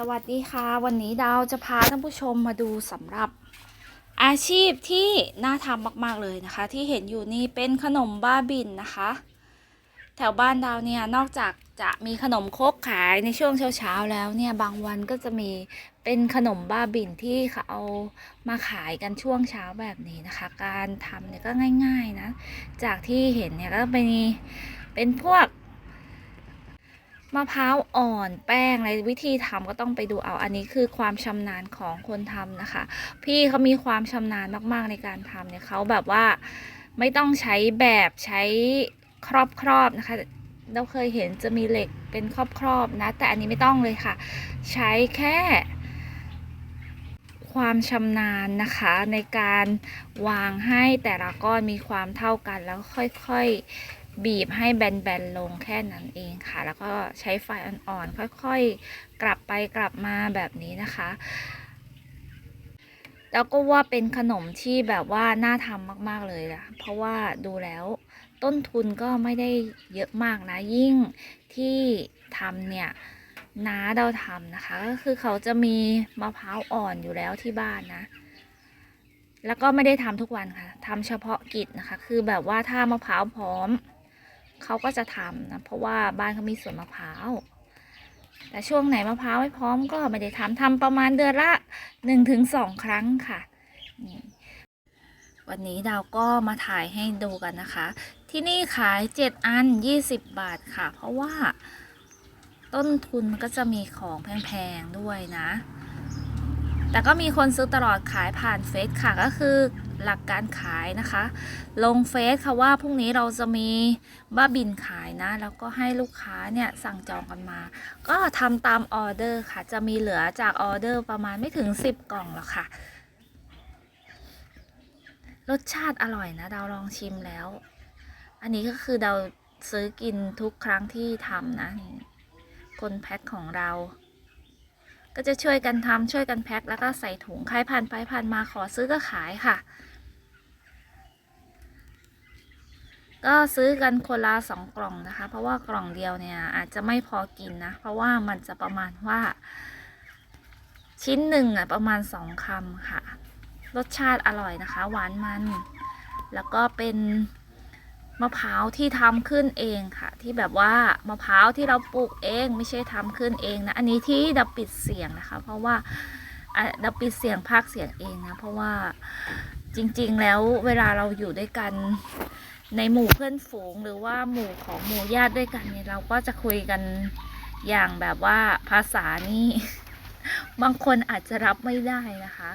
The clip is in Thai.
สวัสดีค่ะ วันนี้ดาวจะพาท่านผู้ชมมาดูสำหรับอาชีพที่น่าทำมาก ๆ เลยนะคะ ที่เห็นอยู่นี่เป็นขนมบ้าบินนะคะ แถวบ้านดาวเนี่ยนอกจากจะมีขนมครกขายในช่วงเช้าๆแล้วเนี่ยบางวันก็จะมีเป็นขนมบ้าบินที่เขาเอามาขายกันช่วงเช้าแบบนี้นะคะ การทำเนี่ยก็ง่าย ๆนะ จากที่เห็นเนี่ยก็เป็นเป็นพวก มะพร้าวอ่อนแป้งอะไรวิธีทำก็ต้องไปดูเอาอันนี้คือความชำนาญของคนทำนะคะ พี่เขามีความชำนาญมากๆในการทำเนี่ยเขาแบบว่าไม่ต้องใช้แบบใช้ครอบครอบๆนะคะ เราเคยเห็นจะมีเหล็กเป็นครอบครอบๆนะ แต่อันนี้ไม่ต้องเลยค่ะ ใช้แค่ความชำนาญนะคะในการวางให้แต่ละก้อนมีความเท่ากันแล้วค่อยๆ บีบให้แบนๆลงแค่นั้นเองค่ะ แล้วก็ใช้ไฟอ่อนๆค่อยๆ กลับไปกลับมาแบบนี้นะคะแล้วก็ว่าเป็นขนมที่แบบว่าน่าทำมากๆเลยนะเพราะว่าดูแล้วต้นทุนก็ไม่ได้เยอะมากนะ ยิ่งที่ทำเนี่ยน้าเราทำนะคะ ก็คือเขาจะมีมะพร้าวอ่อนอยู่แล้วที่บ้านนะ แล้วก็ไม่ได้ทำทุกวันค่ะทำเฉพาะกิจนะคะ คือแบบว่าถ้ามะพร้าวพร้อม เขาก็จะทำนะเพราะว่าบ้านเขามีสวนมะพร้าว แต่ช่วงไหนมะพร้าวไม่พร้อมก็ไม่ได้ทำทำประมาณเดือนละหนึ่งถึงสองครั้งค่ะนี่วันนี้ดาวก็มาถ่ายให้ดูกันนะคะ ที่นี่ขายเจ็ดอันยี่สิบบาทค่ะ เพราะว่าต้นทุนมันก็จะมีของแพง ๆ ด้วยนะ แต่ก็มีคนซื้อตลอดขายผ่านเฟซค่ะก็คือหลักการขายนะคะ ลงเฟซค่ะว่าพรุ่งนี้เราจะมีบ้าบินขายนะ แล้วก็ให้ลูกค้าเนี่ยสั่งจองกันมา ก็ทำตามออเดอร์ค่ะ จะมีเหลือจากออเดอร์ประมาณไม่ถึง 10 กล่องหรอกค่ะ รสชาติอร่อยนะดาลองชิมแล้ว อันนี้ก็คือดาซื้อกินทุกครั้งที่ทำนะ คนแพ็คของเรา ก็จะช่วยกันทำช่วยกันแพ็คแล้วก็ใส่ถุงใครผ่านไปผ่านมาขอซื้อก็ขายค่ะ ก็ซื้อกันคนละสองกล่องนะคะ เพราะว่ากล่องเดียวเนี่ยอาจจะไม่พอกินนะ เพราะว่ามันจะประมาณว่า ชิ้นหนึ่งอะประมาณสองคำค่ะ รสชาติอร่อยนะคะ หวานมัน แล้วก็เป็น มะพร้าวที่ทำขึ้นเองค่ะ ที่แบบว่ามะพร้าวที่เราปลูกเองไม่ใช่ทำขึ้นเองนะ อันนี้ที่ดับปิดเสียงนะคะ เพราะว่าดับปิดเสียงภาคเสียงเองนะ เพราะว่าจริงๆแล้วเวลาเราอยู่ด้วยกันในหมู่เพื่อนฝูงหรือว่าหมู่ของหมู่ญาติด้วยกันเนี่ยเราก็จะคุยกันอย่างแบบว่าภาษานี่ บางคนอาจจะรับไม่ได้นะคะ